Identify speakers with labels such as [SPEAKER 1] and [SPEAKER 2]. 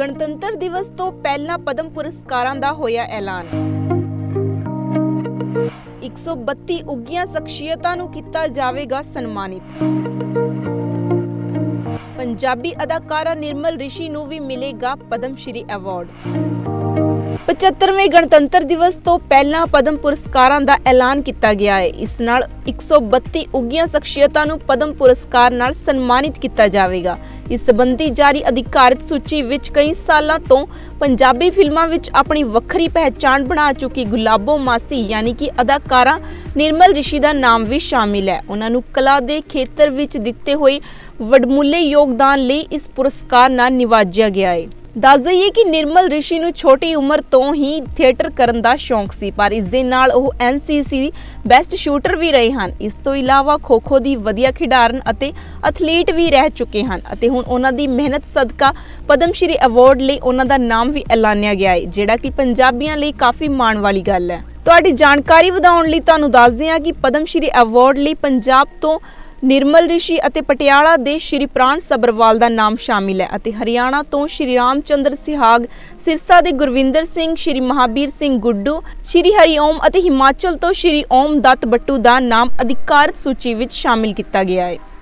[SPEAKER 1] ਗਣਤੰਤਰ ਦਿਵਸ ਤੋਂ ਪਹਿਲਾਂ ਪਦਮ ਪੁਰਸਕਾਰਾਂ ਦਾ ਹੋਇਆ ਐਲਾਨ। 132 ਉੱਗੀਆਂ ਸ਼ਖਸੀਅਤਾਂ ਨੂੰ ਕੀਤਾ ਜਾਵੇਗਾ ਸਨਮਾਨਿਤ। ਪੰਜਾਬੀ ਅਦਾਕਾਰਾ ਨਿਰਮਲ ਰਿਸ਼ੀ ਨੂੰ ਵੀ ਮਿਲੇਗਾ ਪਦਮ ਸ਼੍ਰੀ ਅਵਾਰਡ 75ਵੇਂ ਗਣਤੰਤਰ ਦਿਵਸ ਤੋਂ ਪਹਿਲਾਂ ਪਦਮ ਪੁਰਸਕਾਰਾਂ ਦਾ ਐਲਾਨ ਕੀਤਾ ਗਿਆ ਹੈ। ਇਸ ਨਾਲ 132 ਉੱਗੀਆਂ ਸ਼ਖਸੀਅਤਾਂ ਨੂੰ ਪਦਮ ਪੁਰਸਕਾਰ ਨਾਲ ਸਨਮਾਨਿਤ ਕੀਤਾ ਜਾਵੇਗਾ। ਇਸ ਸੰਬੰਧੀ ਜਾਰੀ ਅਧਿਕਾਰਤ ਸੂਚੀ ਵਿੱਚ ਕਈ ਸਾਲਾਂ ਤੋਂ ਪੰਜਾਬੀ ਫਿਲਮਾਂ ਵਿੱਚ ਆਪਣੀ ਵੱਖਰੀ ਪਹਿਚਾਣ ਬਣਾ ਚੁੱਕੀ ਗੁਲਾਬੋ ਮਾਸੀ, ਯਾਨੀ ਕਿ ਅਦਾਕਾਰਾ ਨਿਰਮਲ ਰਿਸ਼ੀ ਦਾ ਨਾਮ ਵੀ ਸ਼ਾਮਿਲ ਹੈ। ਉਹਨਾਂ ਨੂੰ ਕਲਾ ਦੇ ਖੇਤਰ ਵਿੱਚ ਦਿੱਤੇ ਹੋਏ ਵਡਮੁੱਲੇ ਯੋਗਦਾਨ ਲਈ ਇਸ ਪੁਰਸਕਾਰ ਨਾਲ ਨਿਵਾਜਿਆ ਗਿਆ ਹੈ। ਦੱਸ ਦਈਏ ਕਿ ਨਿਰਮਲ ਰਿਸ਼ੀ ਨੂੰ ਛੋਟੀ ਉਮਰ ਤੋਂ ਹੀ ਥੀਏਟਰ ਕਰਨ ਦਾ ਸ਼ੌਂਕ ਸੀ, ਪਰ ਇਸ ਦੇ ਨਾਲ ਉਹ ਐਨਸੀਸੀ ਬੈਸਟ ਸ਼ੂਟਰ ਵੀ ਰਹੇ ਹਨ। ਇਸ ਤੋਂ ਇਲਾਵਾ ਖੋ-ਖੋ ਦੀ ਵਧੀਆ ਖਿਡਾਰਨ ਅਤੇ ਐਥਲੀਟ ਵੀ ਰਹਿ ਚੁੱਕੇ ਹਨ ਅਤੇ ਹੁਣ ਉਹਨਾਂ ਦੀ ਮਿਹਨਤ ਸਦਕਾ ਪਦਮ ਸ਼੍ਰੀ ਅਵਾਰਡ ਲਈ ਉਹਨਾਂ ਦਾ ਨਾਮ ਵੀ ਐਲਾਨਿਆ ਗਿਆ ਹੈ, ਜਿਹੜਾ ਕਿ ਪੰਜਾਬੀਆਂ ਲਈ ਕਾਫੀ ਮਾਣ ਵਾਲੀ ਗੱਲ ਹੈ। ਤੁਹਾਡੀ ਜਾਣਕਾਰੀ ਵਧਾਉਣ ਲਈ ਤੁਹਾਨੂੰ ਦੱਸਦੇ ਹਾਂ ਕਿ ਪਦਮ ਸ਼੍ਰੀ ਅਵਾਰਡ ਲਈ ਪੰਜਾਬ ਤੋਂ ਨਿਰਮਲ ਰਿਸ਼ੀ ਅਤੇ ਪਟਿਆਲਾ ਦੇ ਸ਼੍ਰੀ ਪ੍ਰਾਣ ਸਬਰਵਾਲ ਦਾ ਨਾਮ ਸ਼ਾਮਿਲ ਹੈ ਅਤੇ ਹਰਿਆਣਾ ਤੋਂ ਸ਼੍ਰੀ ਰਾਮਚੰਦਰ ਸਿਹਾਗ, ਸਿਰਸਾ ਦੇ ਗੁਰਵਿੰਦਰ ਸਿੰਘ, ਸ਼੍ਰੀ ਮਹਾਬੀਰ ਸਿੰਘ ਗੁੱਡੂ, ਸ਼੍ਰੀ ਹਰੀਓਮ ਅਤੇ ਹਿਮਾਚਲ ਤੋਂ ਸ਼੍ਰੀ ਓਮ ਦੱਤ ਬੱਟੂ ਦਾ ਨਾਮ ਅਧਿਕਾਰਤ ਸੂਚੀ ਵਿੱਚ ਸ਼ਾਮਿਲ ਕੀਤਾ ਗਿਆ ਹੈ।